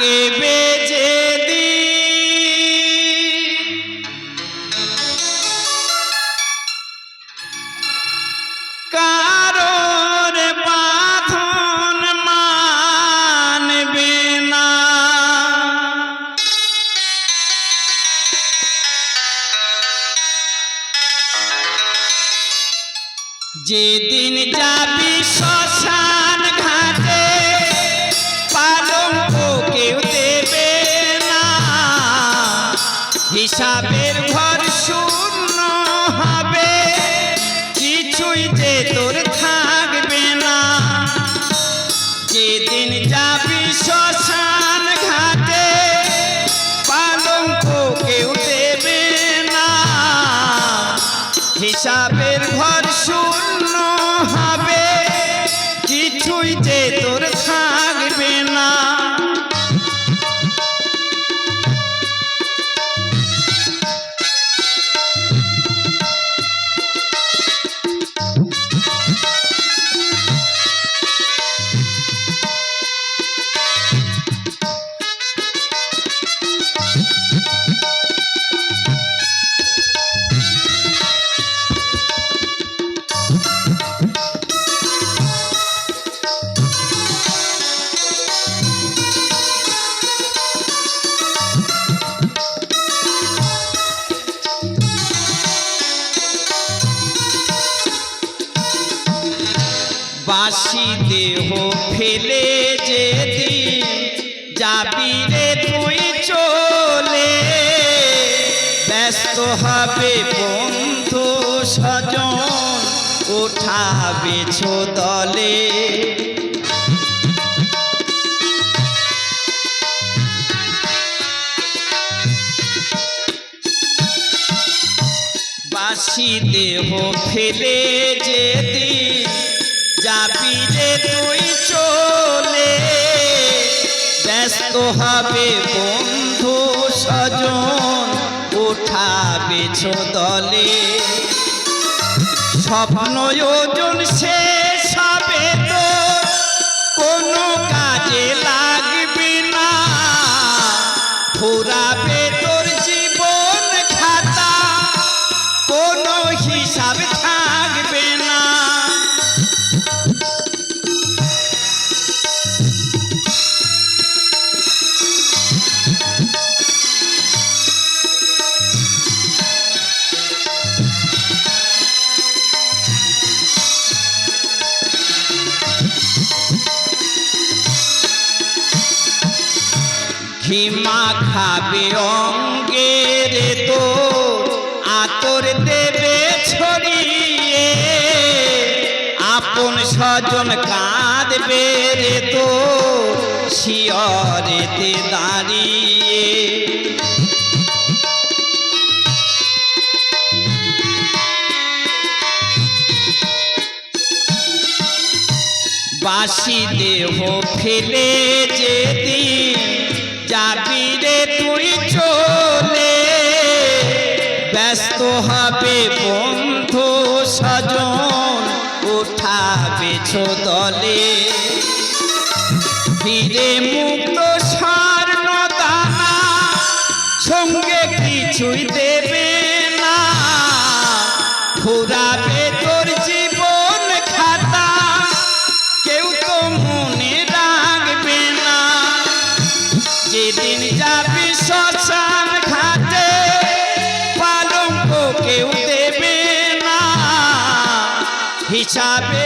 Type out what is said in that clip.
লাগবে যেদিন কারোর বাঁধন মানবে না। যেদিন যাবি শ্মশান হিসাবের ঘর শূন্য হবে। কিছুই যে তোর থাকবে না। যেদিন যাবি শ্মশান ঘাটে, পালঙ্ক কেউ দেবে না। হিসাবের বাসি দেহ ফেলে যেদিন যাবি রে তুই চলে। ব্যস্ত হবে বন্ধু স্বজন, উঠাবে দলে। বাসি দেহ ফেলে যেদিন যাবি তুই চলে। ব্যস্ত হবে বন্ধু স্বজন, উঠাবে দলে। স্বপ্ন যোজন শেষ হবে তো, কোনো কাজে ঘিমা খাবে অঙ্গে রে তো, আতর দেবে ছড়িয়ে। আপন স্বজন কাঁদবে রে তো, শিয়রেতে দাঁড়িয়ে। বাসি দেহ ফেলে যেদিন হবে বন্ধু সজন উঠাবে দলে ফিরে মুক্ত দানা সঙ্গে কিছুই দেবে হিসাবের